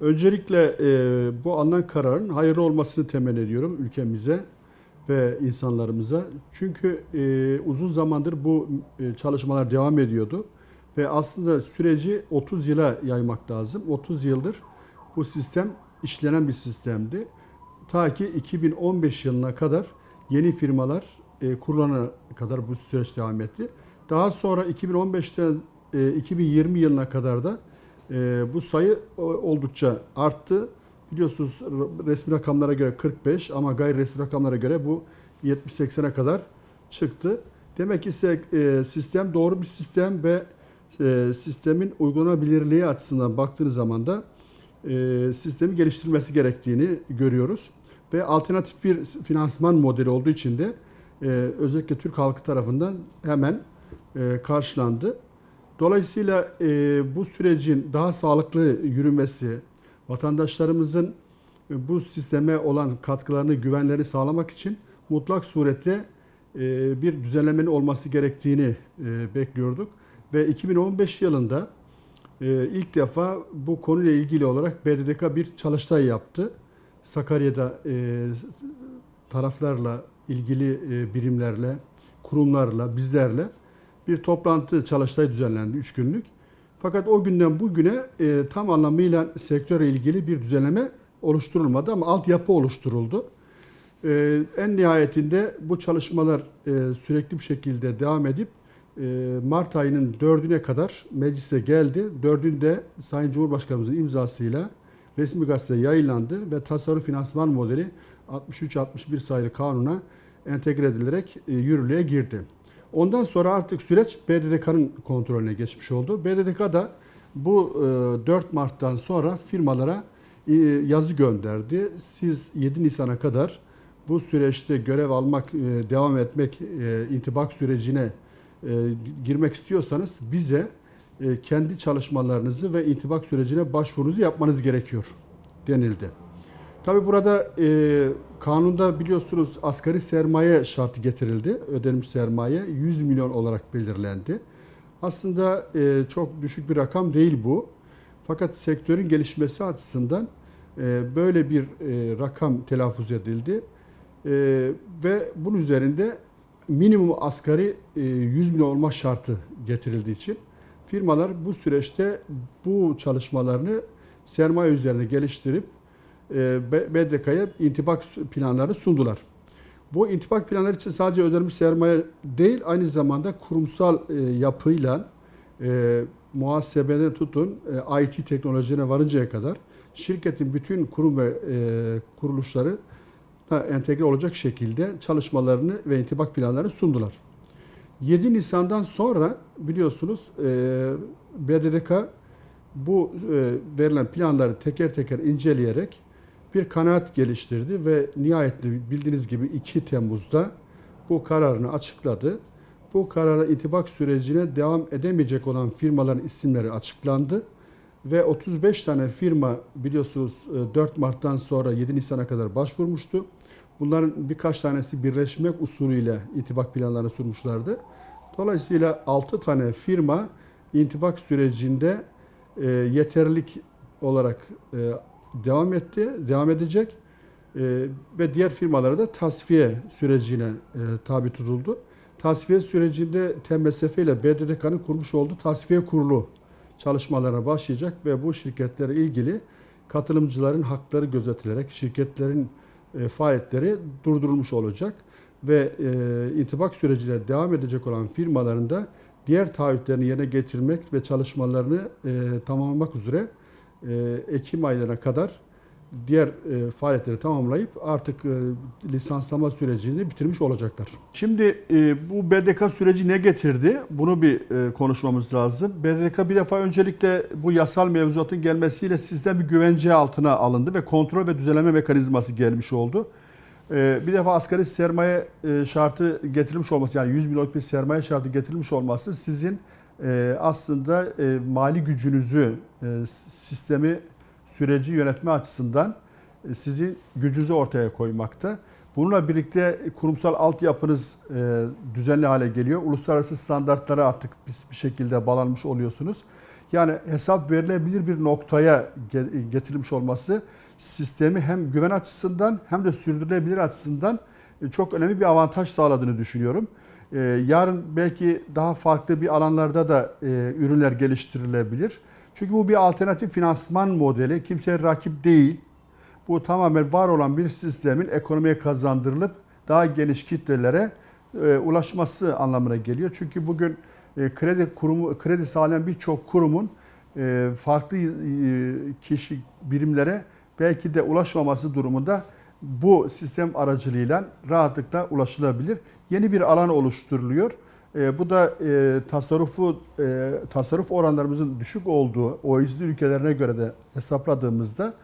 Öncelikle e, bu alınan kararın hayırlı olmasını temenni ediyorum ülkemize ve insanlarımıza. Çünkü e, uzun zamandır bu e, çalışmalar devam ediyordu ve aslında süreci 30 yıla yaymak lazım. 30 yıldır bu sistem işlenen bir sistemdi. Ta ki 2015 yılına kadar yeni firmalar e, kurulana kadar bu süreç devam etti. Daha sonra 2015'ten e, 2020 yılına kadar da e, bu sayı o- oldukça arttı. Biliyorsunuz resmi rakamlara göre 45 ama gayri resmi rakamlara göre bu 70-80'e kadar çıktı. Demek ki e, sistem doğru bir sistem ve e, sistemin uygulanabilirliği açısından baktığınız zaman da e, sistemi geliştirilmesi gerektiğini görüyoruz. Ve alternatif bir finansman modeli olduğu için de e, özellikle Türk halkı tarafından hemen e, karşılandı. Dolayısıyla e, bu sürecin daha sağlıklı yürümesi, vatandaşlarımızın e, bu sisteme olan katkılarını, güvenleri sağlamak için mutlak surette e, bir düzenlemenin olması gerektiğini e, bekliyorduk. Ve 2015 yılında e, ilk defa bu konuyla ilgili olarak BDDK bir çalıştay yaptı. Sakarya'da e, taraflarla, ilgili e, birimlerle, kurumlarla, bizlerle bir toplantı, çalıştay düzenlendi 3 günlük. Fakat o günden bugüne e, tam anlamıyla sektörle ilgili bir düzenleme oluşturulmadı ama altyapı oluşturuldu. E, en nihayetinde bu çalışmalar e, sürekli bir şekilde devam edip e, Mart ayının 4'üne kadar meclise geldi. 4'ünde Sayın Cumhurbaşkanımızın imzasıyla resmi gazetede yayınlandı ve tasarruf finansman modeli 63-61 sayılı kanuna entegre edilerek e, yürürlüğe girdi. Ondan sonra artık süreç BDDK'nın kontrolüne geçmiş oldu. BDDK da bu e, 4 Mart'tan sonra firmalara e, yazı gönderdi. Siz 7 Nisan'a kadar bu süreçte görev almak, e, devam etmek, e, intibak sürecine e, girmek istiyorsanız bize e, kendi çalışmalarınızı ve intibak sürecine başvurunuzu yapmanız gerekiyor denildi. Tabi burada e, kanunda biliyorsunuz asgari sermaye şartı getirildi. Ödenmiş sermaye 100 milyon olarak belirlendi. Aslında e, çok düşük bir rakam değil bu. Fakat sektörün gelişmesi açısından e, böyle bir e, rakam telaffuz edildi. E, ve bunun üzerinde minimum asgari e, 100 milyon olma şartı getirildiği için firmalar bu süreçte bu çalışmalarını sermaye üzerine geliştirip BDK'ya intibak planları sundular. Bu intibak planları için sadece ödenmiş sermaye değil, aynı zamanda kurumsal e, yapıyla e, muhasebeden tutun e, IT teknolojine varıncaya kadar şirketin bütün kurum ve e, kuruluşları entegre olacak şekilde çalışmalarını ve intibak planlarını sundular. 7 Nisan'dan sonra biliyorsunuz e, BDDK bu e, verilen planları teker teker inceleyerek bir kanaat geliştirdi ve nihayetinde bildiğiniz gibi 2 Temmuz'da bu kararını açıkladı. Bu karara intibak sürecine devam edemeyecek olan firmaların isimleri açıklandı ve 35 tane firma biliyorsunuz e, 4 Mart'tan sonra 7 Nisan'a kadar başvurmuştu. Bunların birkaç tanesi birleşmek usulüyle intibak planlarını sunmuşlardı. Dolayısıyla 6 tane firma intibak sürecinde e, yeterlilik olarak e, devam etti, devam edecek E, ve diğer firmalara da tasfiye sürecine e, tabi tutuldu. Tasfiye sürecinde TMSF ile BDDK'nın kurmuş olduğu tasfiye kurulu çalışmalarına başlayacak ve bu şirketlere ilgili katılımcıların hakları gözetilerek şirketlerin e, faaliyetleri durdurulmuş olacak ve e, intibak sürecine devam edecek olan firmaların da diğer taahhütlerini yerine getirmek ve çalışmalarını e, tamamlamak üzere Ekim aylarına kadar diğer e, faaliyetleri tamamlayıp artık e, lisanslama sürecini bitirmiş olacaklar. Şimdi e, bu BDK süreci ne getirdi? Bunu bir e, konuşmamız lazım. BDK bir defa öncelikle bu yasal mevzuatın gelmesiyle sizden bir güvence altına alındı ve kontrol ve düzenleme mekanizması gelmiş oldu. E, bir defa asgari sermaye e, şartı getirilmiş olması yani 100 milyonluk bir sermaye şartı getirilmiş olması sizin e, aslında e, mali gücünüzü, e, sistemi, süreci yönetme açısından e, sizin gücünüzü ortaya koymakta. Bununla birlikte kurumsal altyapınız düzenli hale geliyor. Uluslararası standartlara artık bir şekilde bağlanmış oluyorsunuz. Yani hesap verilebilir bir noktaya ge- getirilmiş olması sistemi hem güven açısından hem de sürdürülebilir açısından çok önemli bir avantaj sağladığını düşünüyorum. E, Yarın belki daha farklı bir alanlarda da e, ürünler geliştirilebilir. Çünkü bu bir alternatif finansman modeli. Kimseye rakip değil. Bu tamamen var olan bir sistemin ekonomiye kazandırılıp daha geniş kitlelere e, ulaşması anlamına geliyor. Çünkü bugün e, kredi kurumu kredi sağlayan birçok kurumun farklı kişi birimlere belki de ulaşmaması durumunda bu sistem aracılığıyla rahatlıkla ulaşılabilir. Yeni bir alan oluşturuluyor. E, bu da e, tasarrufu e, tasarruf oranlarımızın düşük olduğu OECD ülkelerine göre de hesapladığımızda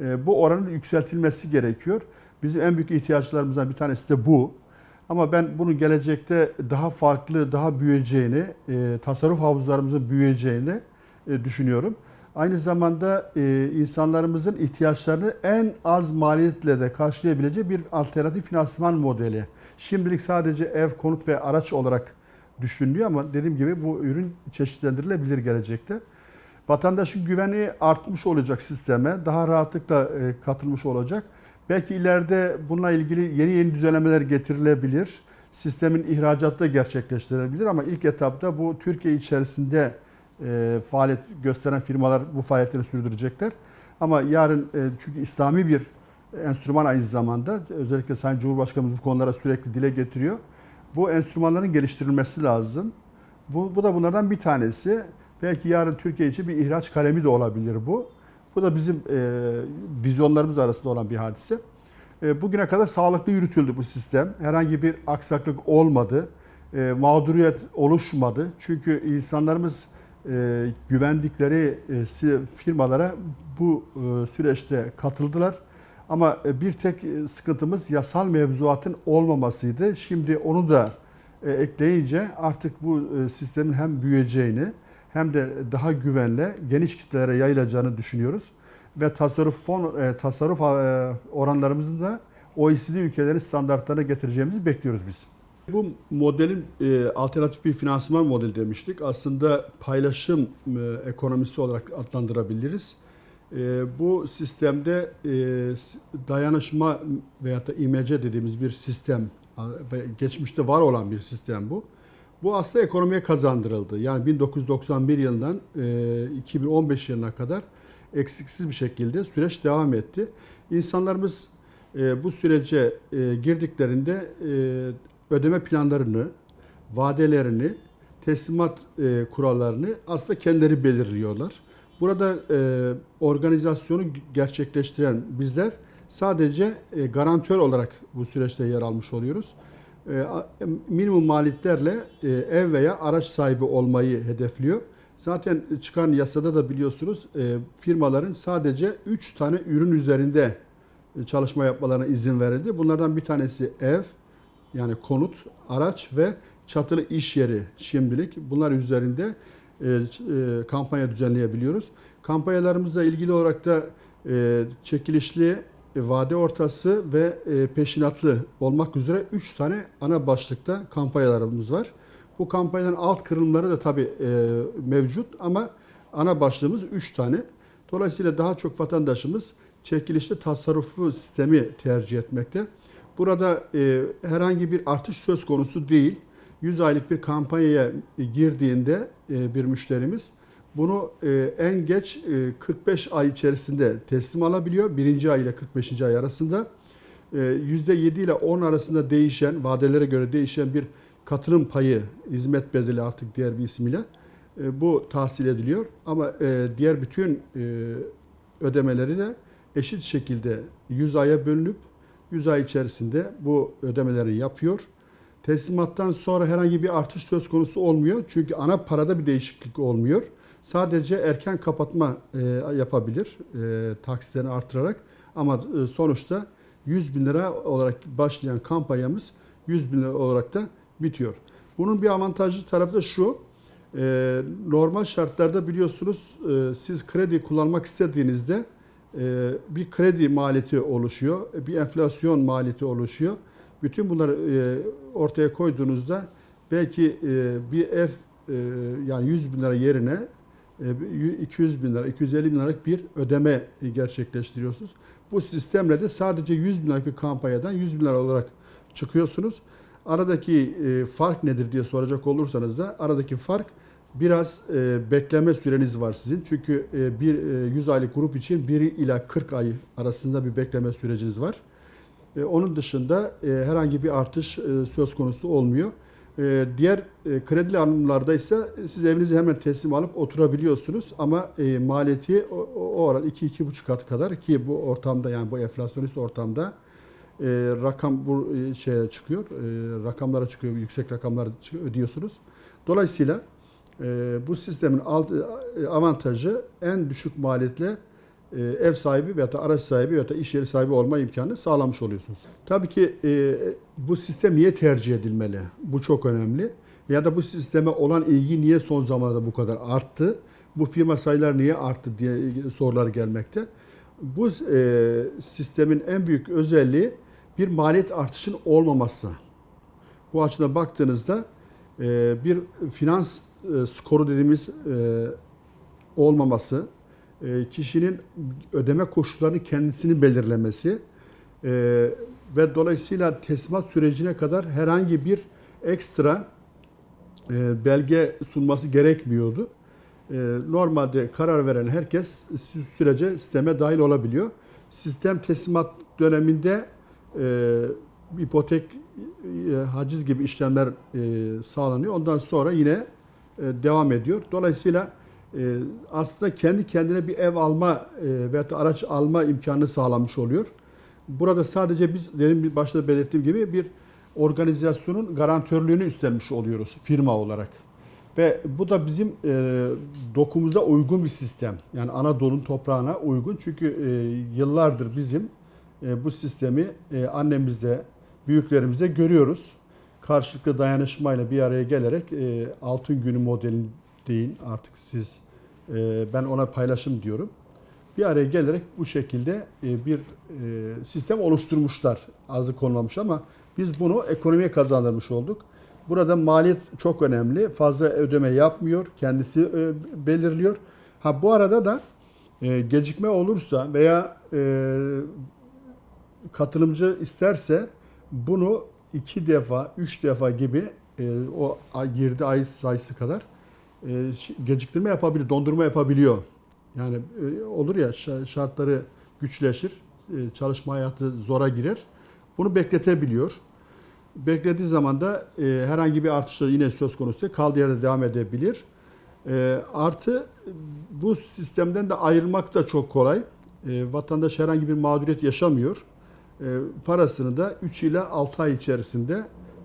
e, bu oranın yükseltilmesi gerekiyor. Bizim en büyük ihtiyaçlarımızdan bir tanesi de bu. Ama ben bunun gelecekte daha farklı, daha büyüyeceğini, e, tasarruf havuzlarımızın büyüyeceğini e, düşünüyorum. Aynı zamanda e, insanlarımızın ihtiyaçlarını en az maliyetle de karşılayabileceği bir alternatif finansman modeli. Şimdilik sadece ev, konut ve araç olarak düşünülüyor ama dediğim gibi bu ürün çeşitlendirilebilir gelecekte. Vatandaşın güveni artmış olacak sisteme, daha rahatlıkla e, katılmış olacak. Belki ileride bununla ilgili yeni yeni düzenlemeler getirilebilir. Sistemin ihracatı da gerçekleştirilebilir ama ilk etapta bu Türkiye içerisinde e, faaliyet gösteren firmalar bu faaliyetleri sürdürecekler. Ama yarın e, çünkü İslami bir enstrüman aynı zamanda özellikle Sayın Cumhurbaşkanımız bu konulara sürekli dile getiriyor. Bu enstrümanların geliştirilmesi lazım. Bu, bu da bunlardan bir tanesi. Belki yarın Türkiye için bir ihraç kalemi de olabilir bu. Bu da bizim e, vizyonlarımız arasında olan bir hadise. E, bugüne kadar sağlıklı yürütüldü bu sistem. Herhangi bir aksaklık olmadı. E, mağduriyet oluşmadı. Çünkü insanlarımız e, güvendikleri e, firmalara bu e, süreçte katıldılar. Ama e, bir tek e, sıkıntımız yasal mevzuatın olmamasıydı. Şimdi onu da e, ekleyince artık bu e, sistemin hem büyüyeceğini hem de daha güvenle geniş kitlelere yayılacağını düşünüyoruz. Ve tasarruf fon e, tasarruf e, oranlarımızın da OECD ülkelerin standartlarına getireceğimizi bekliyoruz biz. Bu modelin e, alternatif bir finansman modeli demiştik. Aslında paylaşım e, ekonomisi olarak adlandırabiliriz. E, bu sistemde e, dayanışma veyahut da imece dediğimiz bir sistem geçmişte var olan bir sistem bu. Bu aslında ekonomiye kazandırıldı. Yani 1991 yılından e, 2015 yılına kadar eksiksiz bir şekilde süreç devam etti. İnsanlarımız e, bu sürece e, girdiklerinde e, ödeme planlarını, vadelerini, teslimat e, kurallarını aslında kendileri belirliyorlar. Burada e, organizasyonu gerçekleştiren bizler sadece e, garantör olarak bu süreçte yer almış oluyoruz. E, minimum maliyetlerle e, ev veya araç sahibi olmayı hedefliyor. Zaten çıkan yasada da biliyorsunuz e, firmaların sadece 3 tane ürün üzerinde e, çalışma yapmalarına izin verildi. Bunlardan bir tanesi ev, yani konut, araç ve çatılı iş yeri şimdilik. Bunlar üzerinde e, e, kampanya düzenleyebiliyoruz. Kampanyalarımızla ilgili olarak da e, çekilişli, e, vade ortası ve e, peşinatlı olmak üzere 3 tane ana başlıkta kampanyalarımız var. Bu kampanyanın alt kırılımları da tabii e, mevcut ama ana başlığımız 3 tane. Dolayısıyla daha çok vatandaşımız çekilişli tasarrufu sistemi tercih etmekte. Burada e, herhangi bir artış söz konusu değil. 100 aylık bir kampanyaya girdiğinde e, bir müşterimiz bunu e, en geç e, 45 ay içerisinde teslim alabiliyor. Birinci ay ile 45. ay arasında. E, %7 ile 10 arasında değişen, vadelere göre değişen bir katılım payı, hizmet bedeli artık diğer bir ismiyle e, bu tahsil ediliyor. Ama e, diğer bütün e, ödemeleri de eşit şekilde 100 aya bölünüp 100 ay içerisinde bu ödemeleri yapıyor. Teslimattan sonra herhangi bir artış söz konusu olmuyor. Çünkü ana parada bir değişiklik olmuyor. Sadece erken kapatma e, yapabilir e, taksitlerini artırarak. Ama e, sonuçta 100 bin lira olarak başlayan kampanyamız 100 bin lira olarak da bitiyor. Bunun bir avantajlı tarafı da şu. normal şartlarda biliyorsunuz siz kredi kullanmak istediğinizde bir kredi maliyeti oluşuyor, bir enflasyon maliyeti oluşuyor. Bütün bunları e, ortaya koyduğunuzda belki e, bir ev e, yani 100 bin lira yerine e, 200 bin lira, 250 bin liralık bir ödeme gerçekleştiriyorsunuz. Bu sistemle de sadece 100 bin liralık bir kampanyadan 100 bin lira olarak çıkıyorsunuz. Aradaki fark nedir diye soracak olursanız da aradaki fark biraz e, bekleme süreniz var sizin. Çünkü e, bir e, 100 aylık grup için 1 ila 40 ay arasında bir bekleme süreciniz var. E, Onun dışında e, herhangi bir artış e, söz konusu olmuyor. E, Diğer e, kredili alımlarda ise siz evinizi hemen teslim alıp oturabiliyorsunuz ama e, maliyeti o, o oran 2-2,5 katı kadar ki bu ortamda yani bu enflasyonist ortamda e, rakam bu e, şeye çıkıyor, e, rakamlara çıkıyor, yüksek rakamlar ödüyorsunuz. Dolayısıyla bu sistemin alt, e, avantajı en düşük maliyetle e, ev sahibi veya da araç sahibi veya da iş yeri sahibi olma imkanı sağlamış oluyorsunuz. Tabii ki e, bu sistem niye tercih edilmeli? Bu çok önemli. Ya da bu sisteme olan ilgi niye son zamanlarda bu kadar arttı? Bu firma sayıları niye arttı diye sorular gelmekte. Bu sistemin en büyük özelliği bir maliyet artışının olmaması. Bu açıdan baktığınızda bir finans e, skoru dediğimiz e, olmaması, e, kişinin ödeme koşullarını kendisini belirlemesi e, ve dolayısıyla teslimat sürecine kadar herhangi bir ekstra e, belge sunması gerekmiyordu. E, Normalde karar veren herkes sü- sürece sisteme dahil olabiliyor. Sistem teslimat döneminde e, ipotek, e, haciz gibi işlemler e, sağlanıyor. Ondan sonra yine devam ediyor. Dolayısıyla e, aslında kendi kendine bir ev alma e, veya araç alma imkanı sağlanmış oluyor. Burada sadece biz dedim başta belirttiğim gibi bir organizasyonun garantörlüğünü üstlenmiş oluyoruz firma olarak. Ve bu da bizim e, dokumuza uygun bir sistem. Yani Anadolu'nun toprağına uygun. Çünkü e, yıllardır bizim e, bu sistemi e, annemizde, büyüklerimizde görüyoruz. Karşılıklı dayanışmayla bir araya gelerek e, altın günü modeli değil artık siz e, ben ona paylaşım diyorum. Bir araya gelerek bu şekilde e, bir e, sistem oluşturmuşlar. Azı konmamış ama biz bunu ekonomiye kazandırmış olduk. Burada maliyet çok önemli. Fazla ödeme yapmıyor. Kendisi e, belirliyor. Ha bu arada da e, gecikme olursa veya e, katılımcı isterse bunu iki defa, üç defa gibi e, o girdi ay sayısı kadar e, geciktirme yapabilir, dondurma yapabiliyor. Yani e, olur ya şa- şartları güçleşir, e, çalışma hayatı zora girer. Bunu bekletebiliyor. Beklediği zaman da e, herhangi bir artışla yine söz konusu kaldığı yerde devam edebilir. E, artı bu sistemden de ayrılmak da çok kolay. E, vatandaş herhangi bir mağduriyet yaşamıyor. E, parasını da 3 ile 6 ay içerisinde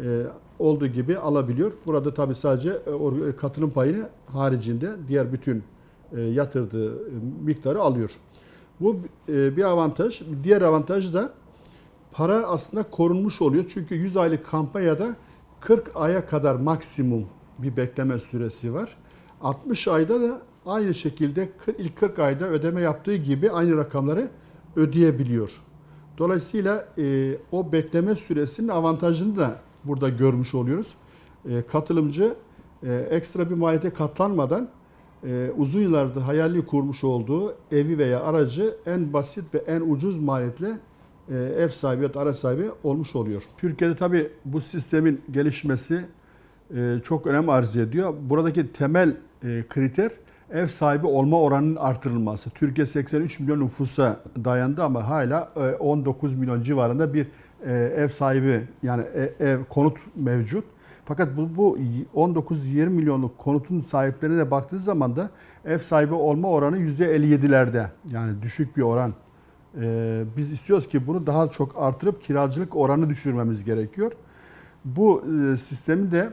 e, olduğu gibi alabiliyor. Burada tabii sadece e, katılım payını haricinde diğer bütün yatırdığı miktarı alıyor. Bu bir avantaj. Diğer avantaj da para aslında korunmuş oluyor. Çünkü 100 aylık kampanyada 40 aya kadar maksimum bir bekleme süresi var. 60 ayda da aynı şekilde ilk 40 ayda ödeme yaptığı gibi aynı rakamları ödeyebiliyor. Dolayısıyla e, o bekleme süresinin avantajını da burada görmüş oluyoruz. E, katılımcı e, ekstra bir maliyete katlanmadan e, uzun yıllardır hayalli kurmuş olduğu evi veya aracı en basit ve en ucuz maliyetle e, ev sahibi ya da araç sahibi olmuş oluyor. Türkiye'de tabii bu sistemin gelişmesi e, çok önem arz ediyor. Buradaki temel e, kriter ev sahibi olma oranının artırılması. Türkiye 83 milyon nüfusa dayandı ama hala e, 19 milyon civarında bir e, ev sahibi yani e- ev konut mevcut. Fakat bu, bu 19-20 milyonluk konutun sahiplerine de baktığınız zaman da ev sahibi olma oranı %57'lerde. Yani düşük bir oran. Ee, biz istiyoruz ki bunu daha çok artırıp kiracılık oranı düşürmemiz gerekiyor. Bu e, sistemi de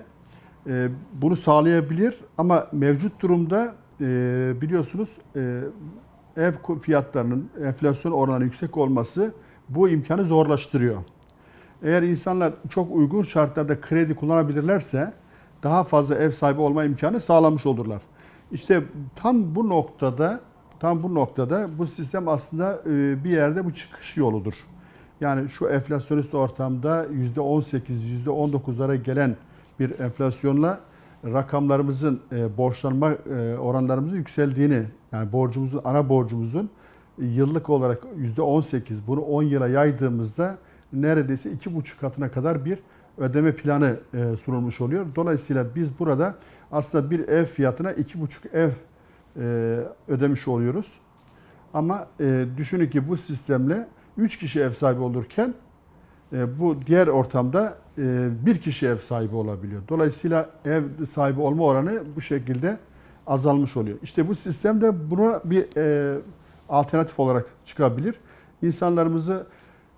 e, bunu sağlayabilir ama mevcut durumda e, biliyorsunuz e, ev fiyatlarının enflasyon oranı yüksek olması bu imkanı zorlaştırıyor. Eğer insanlar çok uygun şartlarda kredi kullanabilirlerse daha fazla ev sahibi olma imkanı sağlamış olurlar. İşte tam bu noktada tam bu noktada bu sistem aslında e, bir yerde bu çıkış yoludur. Yani şu enflasyonist ortamda %18, %19'lara gelen bir enflasyonla rakamlarımızın e, borçlanma e, oranlarımızın yükseldiğini yani borcumuzun ana borcumuzun yıllık olarak %18 bunu 10 yıla yaydığımızda neredeyse iki buçuk katına kadar bir ödeme planı e, sunulmuş oluyor. Dolayısıyla biz burada aslında bir ev fiyatına iki buçuk ev e, ödemiş oluyoruz. Ama e, düşünün ki bu sistemle 3 kişi ev sahibi olurken e, bu diğer ortamda e, bir kişi ev sahibi olabiliyor. Dolayısıyla ev sahibi olma oranı bu şekilde azalmış oluyor. İşte bu sistem de buna bir e, alternatif olarak çıkabilir. İnsanlarımızı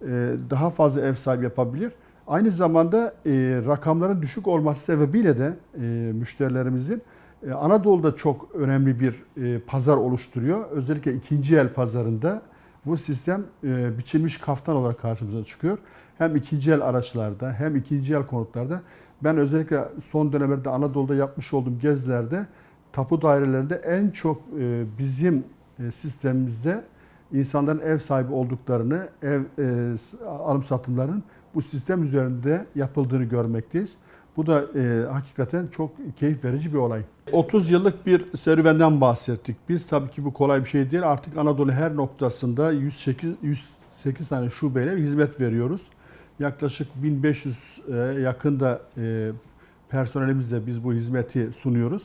e, daha fazla ev sahibi yapabilir. Aynı zamanda e, rakamların düşük olması sebebiyle de e, müşterilerimizin e, Anadolu'da çok önemli bir e, pazar oluşturuyor. Özellikle ikinci el pazarında bu sistem e, biçilmiş kaftan olarak karşımıza çıkıyor. Hem ikinci el araçlarda hem ikinci el konutlarda. Ben özellikle son dönemlerde Anadolu'da yapmış olduğum gezilerde tapu dairelerinde en çok e, bizim e, sistemimizde insanların ev sahibi olduklarını, ev e, alım satımlarının bu sistem üzerinde yapıldığını görmekteyiz. Bu da e, hakikaten çok keyif verici bir olay. 30 yıllık bir serüvenden bahsettik. Biz tabii ki bu kolay bir şey değil. Artık Anadolu her noktasında 108, 108 tane şubeyle hizmet veriyoruz. Yaklaşık 1500 e, yakında e, personelimizle biz bu hizmeti sunuyoruz.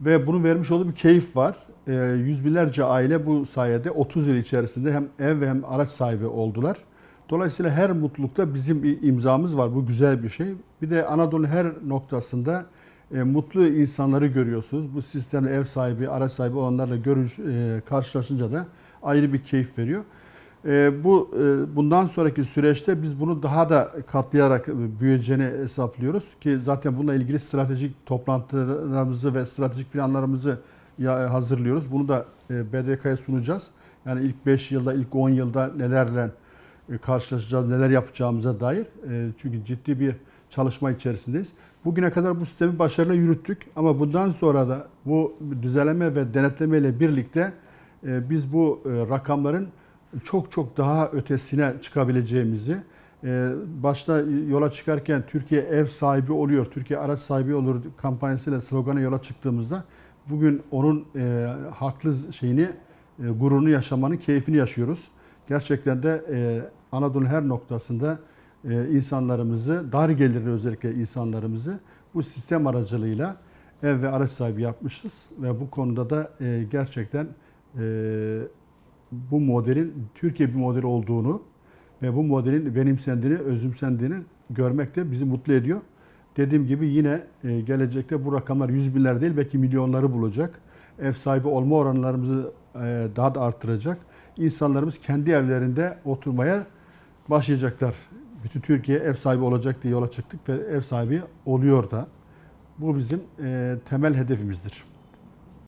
Ve bunun vermiş olduğu bir keyif var. E, yüz binlerce aile bu sayede 30 yıl içerisinde hem ev hem araç sahibi oldular. Dolayısıyla her mutlulukta bizim imzamız var. Bu güzel bir şey. Bir de Anadolu'nun her noktasında mutlu insanları görüyorsunuz. Bu sistemle ev sahibi, araç sahibi olanlarla görüş, karşılaşınca da ayrı bir keyif veriyor. E, bu e, bundan sonraki süreçte biz bunu daha da katlayarak e, büyüyeceğini hesaplıyoruz ki zaten bununla ilgili stratejik toplantılarımızı ve stratejik planlarımızı ya, hazırlıyoruz. Bunu da e, BDK'ya sunacağız. Yani ilk 5 yılda, ilk 10 yılda nelerle e, karşılaşacağız, neler yapacağımıza dair. E, Çünkü ciddi bir çalışma içerisindeyiz. Bugüne kadar bu sistemi başarıyla yürüttük ama bundan sonra da bu düzenleme ve denetleme ile birlikte e, biz bu e, rakamların çok çok daha ötesine çıkabileceğimizi e, başta yola çıkarken Türkiye ev sahibi oluyor, Türkiye araç sahibi olur kampanyasıyla slogana yola çıktığımızda bugün onun e, haklı şeyini, e, gururunu yaşamanın keyfini yaşıyoruz. Gerçekten de e, Anadolu'nun her noktasında insanlarımızı, dar gelirli özellikle insanlarımızı bu sistem aracılığıyla ev ve araç sahibi yapmışız ve bu konuda da gerçekten bu modelin Türkiye bir model olduğunu ve bu modelin benimsendiğini, özümsendiğini görmek de bizi mutlu ediyor. Dediğim gibi yine e, gelecekte bu rakamlar yüz binler değil belki milyonları bulacak. Ev sahibi olma oranlarımızı e, daha da arttıracak. İnsanlarımız kendi evlerinde oturmaya başlayacaklar. Bütün Türkiye ev sahibi olacak diye yola çıktık ve ev sahibi oluyor da. Bu bizim e, temel hedefimizdir.